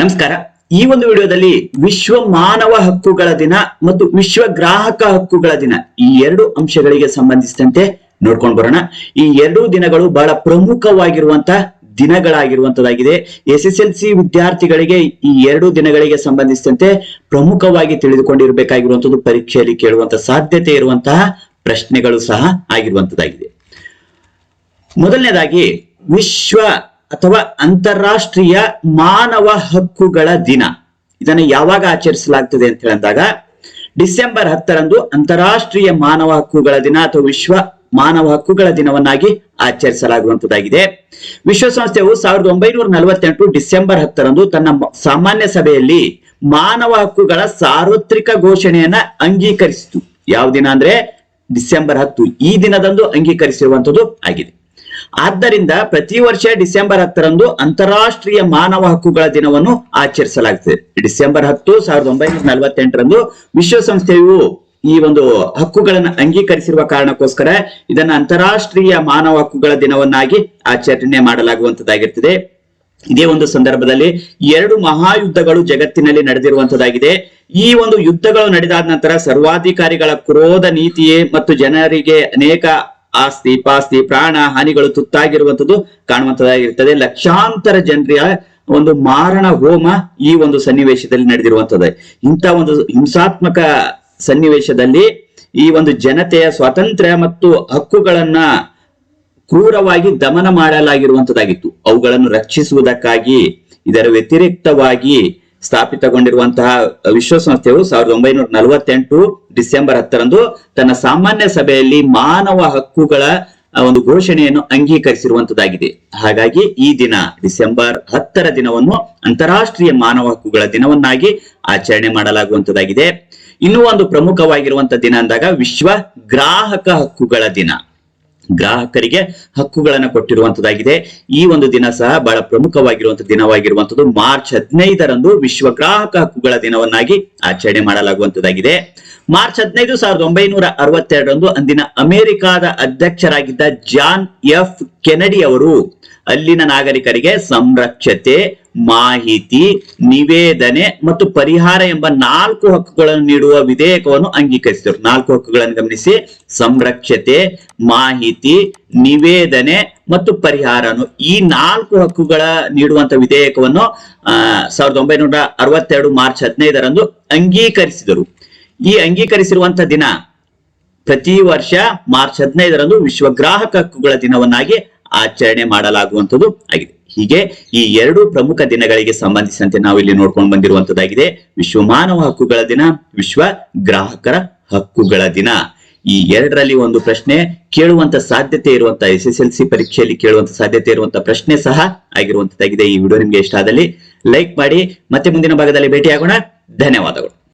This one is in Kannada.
ನಮಸ್ಕಾರ. ಈ ಒಂದು ವಿಡಿಯೋದಲ್ಲಿ ವಿಶ್ವ ಮಾನವ ಹಕ್ಕುಗಳ ದಿನ ಮತ್ತು ವಿಶ್ವ ಗ್ರಾಹಕ ಹಕ್ಕುಗಳ ದಿನ ಈ ಎರಡು ಅಂಶಗಳಿಗೆ ಸಂಬಂಧಿಸಿದಂತೆ ನೋಡ್ಕೊಂಡು ಬರೋಣ. ಈ ಎರಡೂ ದಿನಗಳು ಬಹಳ ಪ್ರಮುಖವಾಗಿರುವಂತ ದಿನಗಳಾಗಿರುವಂತದ್ದಾಗಿದೆ. ಎಸ್ ಎಸ್ ಎಲ್ ಸಿ ವಿದ್ಯಾರ್ಥಿಗಳಿಗೆ ಈ ಎರಡು ದಿನಗಳಿಗೆ ಸಂಬಂಧಿಸಿದಂತೆ ಪ್ರಮುಖವಾಗಿ ತಿಳಿದುಕೊಂಡಿರಬೇಕಾಗಿರುವಂತದ್ದು, ಪರೀಕ್ಷೆಯಲ್ಲಿ ಕೇಳುವಂತ ಸಾಧ್ಯತೆ ಇರುವಂತಹ ಪ್ರಶ್ನೆಗಳು ಸಹ ಆಗಿರುವಂತದ್ದಾಗಿದೆ. ಮೊದಲನೇದಾಗಿ, ವಿಶ್ವ ಅಥವಾ ಅಂತಾರಾಷ್ಟ್ರೀಯ ಮಾನವ ಹಕ್ಕುಗಳ ದಿನ. ಇದನ್ನು ಯಾವಾಗ ಆಚರಿಸಲಾಗ್ತದೆ ಅಂತ ಹೇಳಿದಾಗ, ಡಿಸೆಂಬರ್ ಹತ್ತರಂದು ಅಂತಾರಾಷ್ಟ್ರೀಯ ಮಾನವ ಹಕ್ಕುಗಳ ದಿನ ಅಥವಾ ವಿಶ್ವ ಮಾನವ ಹಕ್ಕುಗಳ ದಿನವನ್ನಾಗಿ ಆಚರಿಸಲಾಗುವಂತದ್ದಾಗಿದೆ ವಿಶ್ವಸಂಸ್ಥೆಯು ಸಾವಿರದ ಒಂಬೈನೂರ ನಲವತ್ತೆಂಟು ಡಿಸೆಂಬರ್ ಹತ್ತರಂದು ತನ್ನ ಸಾಮಾನ್ಯ ಸಭೆಯಲ್ಲಿ ಮಾನವ ಹಕ್ಕುಗಳ ಸಾರ್ವತ್ರಿಕ ಘೋಷಣೆಯನ್ನ ಅಂಗೀಕರಿಸಿತು. ಯಾವ ದಿನ ಅಂದ್ರೆ? ಡಿಸೆಂಬರ್ ಹತ್ತು. ಈ ದಿನದಂದು ಅಂಗೀಕರಿಸಿರುವಂತದ್ದು ಆಗಿದೆ. ಆದ್ದರಿಂದ ಪ್ರತಿ ವರ್ಷ ಡಿಸೆಂಬರ್ ಹತ್ತರಂದು ಅಂತಾರಾಷ್ಟ್ರೀಯ ಮಾನವ ಹಕ್ಕುಗಳ ದಿನವನ್ನು ಆಚರಿಸಲಾಗುತ್ತದೆ. ಡಿಸೆಂಬರ್ ಹತ್ತು ಸಾವಿರದ ಒಂಬೈನೂರ ನಲವತ್ತೆಂಟರಂದು ವಿಶ್ವಸಂಸ್ಥೆಯು ಈ ಒಂದು ಹಕ್ಕುಗಳನ್ನು ಅಂಗೀಕರಿಸಿರುವ ಕಾರಣಕ್ಕೋಸ್ಕರ ಇದನ್ನ ಅಂತಾರಾಷ್ಟ್ರೀಯ ಮಾನವ ಹಕ್ಕುಗಳ ದಿನವನ್ನಾಗಿ ಆಚರಣೆ ಮಾಡಲಾಗುವಂತದ್ದಾಗಿರ್ತದೆ. ಇದೇ ಒಂದು ಸಂದರ್ಭದಲ್ಲಿ ಎರಡು ಮಹಾಯುದ್ಧಗಳು ಜಗತ್ತಿನಲ್ಲಿ ನಡೆದಿರುವಂತದ್ದಾಗಿದೆ. ಈ ಒಂದು ಯುದ್ಧಗಳು ನಡೆದಾದ ನಂತರ ಸರ್ವಾಧಿಕಾರಿಗಳ ಕ್ರೋಧ ನೀತಿಯೇ ಮತ್ತು ಜನರಿಗೆ ಅನೇಕ ಆಸ್ತಿ ಪಾಸ್ತಿ ಪ್ರಾಣ ಹಾನಿಗಳು ತುತ್ತಾಗಿರುವಂತದ್ದು ಕಾಣುವಂತದ್ದಾಗಿರ್ತದೆ ಲಕ್ಷಾಂತರ ಜನರಿಯ ಒಂದು ಮಾರಣ ಹೋಮ ಈ ಒಂದು ಸನ್ನಿವೇಶದಲ್ಲಿ ನಡೆದಿರುವಂತದ್ದು ಇಂಥ ಒಂದು ಹಿಂಸಾತ್ಮಕ ಸನ್ನಿವೇಶದಲ್ಲಿ ಈ ಒಂದು ಜನತೆಯ ಸ್ವಾತಂತ್ರ್ಯ ಮತ್ತು ಹಕ್ಕುಗಳನ್ನ ಕ್ರೂರವಾಗಿ ದಮನ ಮಾಡಲಾಗಿರುವಂತದ್ದಾಗಿತ್ತು ಅವುಗಳನ್ನು ರಕ್ಷಿಸುವುದಕ್ಕಾಗಿ, ಇದರ ವ್ಯತಿರಿಕ್ತವಾಗಿ ಸ್ಥಾಪಿತಗೊಂಡಿರುವಂತಹ ವಿಶ್ವಸಂಸ್ಥೆಯು ಸಾವಿರದ ಒಂಬೈನೂರ ನಲವತ್ತೆಂಟು ಡಿಸೆಂಬರ್ ಹತ್ತರಂದು ತನ್ನ ಸಾಮಾನ್ಯ ಸಭೆಯಲ್ಲಿ ಮಾನವ ಹಕ್ಕುಗಳ ಒಂದು ಘೋಷಣೆಯನ್ನು ಅಂಗೀಕರಿಸಿರುವಂತದ್ದಾಗಿದೆ. ಹಾಗಾಗಿ ಈ ದಿನ ಡಿಸೆಂಬರ್ ಹತ್ತರ ದಿನವನ್ನು ಅಂತಾರಾಷ್ಟ್ರೀಯ ಮಾನವ ಹಕ್ಕುಗಳ ದಿನವನ್ನಾಗಿ ಆಚರಣೆ ಮಾಡಲಾಗುವಂತದ್ದಾಗಿದೆ. ಇನ್ನೂ ಒಂದು ಪ್ರಮುಖವಾಗಿರುವಂತ ದಿನ ಅಂದಾಗ ವಿಶ್ವ ಗ್ರಾಹಕ ಹಕ್ಕುಗಳ ದಿನ. ಗ್ರಾಹಕರಿಗೆ ಹಕ್ಕುಗಳನ್ನು ಕೊಟ್ಟಿರುವಂತದ್ದಾಗಿದೆ. ಈ ಒಂದು ದಿನ ಸಹ ಬಹಳ ಪ್ರಮುಖವಾಗಿರುವಂತಹ ದಿನವಾಗಿರುವಂತದ್ದು ಮಾರ್ಚ್ ಹದಿನೈದರಂದು ವಿಶ್ವ ಗ್ರಾಹಕ ಹಕ್ಕುಗಳ ದಿನವನ್ನಾಗಿ ಆಚರಣೆ ಮಾಡಲಾಗುವಂತದ್ದಾಗಿದೆ. ಮಾರ್ಚ್ ಹದಿನೈದು ಸಾವಿರದ ಒಂಬೈನೂರ ಅರವತ್ತೆರಡರಂದು ಅಂದಿನ ಅಮೆರಿಕಾದ ಅಧ್ಯಕ್ಷರಾಗಿದ್ದ ಜಾನ್ ಎಫ್ ಕೆನಡಿ ಅವರು ಅಲ್ಲಿನ ನಾಗರಿಕರಿಗೆ ಸಂರಕ್ಷತೆ, ಮಾಹಿತಿ, ನಿವೇದನೆ ಮತ್ತು ಪರಿಹಾರ ಎಂಬ ನಾಲ್ಕು ಹಕ್ಕುಗಳನ್ನು ನೀಡುವ ವಿಧೇಯಕವನ್ನು ಅಂಗೀಕರಿಸಿದರು. ನಾಲ್ಕು ಹಕ್ಕುಗಳನ್ನು ಗಮನಿಸಿ. ಸಂರಕ್ಷತೆ, ಮಾಹಿತಿ, ನಿವೇದನೆ ಮತ್ತು ಪರಿಹಾರನು ಈ ನಾಲ್ಕು ಹಕ್ಕುಗಳ ನೀಡುವಂತ ವಿಧೇಯಕವನ್ನು ಸಾವಿರದ ಒಂಬೈನೂರ ಅರವತ್ತೆರಡು ಮಾರ್ಚ್ ಹದಿನೈದರಂದು ಅಂಗೀಕರಿಸಿದರು. ಈ ಅಂಗೀಕರಿಸಿರುವಂತ ದಿನ ಪ್ರತಿ ವರ್ಷ ಮಾರ್ಚ್ ಹದಿನೈದರಂದು ವಿಶ್ವ ಗ್ರಾಹಕ ಹಕ್ಕುಗಳ ದಿನವನ್ನಾಗಿ ಆಚರಣೆ ಮಾಡಲಾಗುವಂತದ್ದು ಆಗಿದೆ. ಹೀಗೆ ಈ ಎರಡು ಪ್ರಮುಖ ದಿನಗಳಿಗೆ ಸಂಬಂಧಿಸಿದಂತೆ ನಾವು ಇಲ್ಲಿ ನೋಡ್ಕೊಂಡು ಬಂದಿರುವಂತದ್ದಾಗಿದೆ ವಿಶ್ವ ಮಾನವ ಹಕ್ಕುಗಳ ದಿನ, ವಿಶ್ವ ಗ್ರಾಹಕರ ಹಕ್ಕುಗಳ ದಿನ. ಈ ಎರಡರಲ್ಲಿ ಒಂದು ಪ್ರಶ್ನೆ, ಕೇಳುವಂತ ಸಾಧ್ಯತೆ ಇರುವಂತ ಎಸ್ ಎಸ್ ಎಲ್ ಸಿ ಪರೀಕ್ಷೆಯಲ್ಲಿ ಕೇಳುವಂತ ಸಾಧ್ಯತೆ ಇರುವಂತ ಪ್ರಶ್ನೆ ಸಹ ಆಗಿರುವಂತದ್ದಾಗಿದೆ ಈ ವಿಡಿಯೋ ನಿಮ್ಗೆ ಇಷ್ಟ ಆದಲ್ಲಿ ಲೈಕ್ ಮಾಡಿ, ಮತ್ತೆ ಮುಂದಿನ ಭಾಗದಲ್ಲಿ ಭೇಟಿಯಾಗೋಣ. ಧನ್ಯವಾದಗಳು.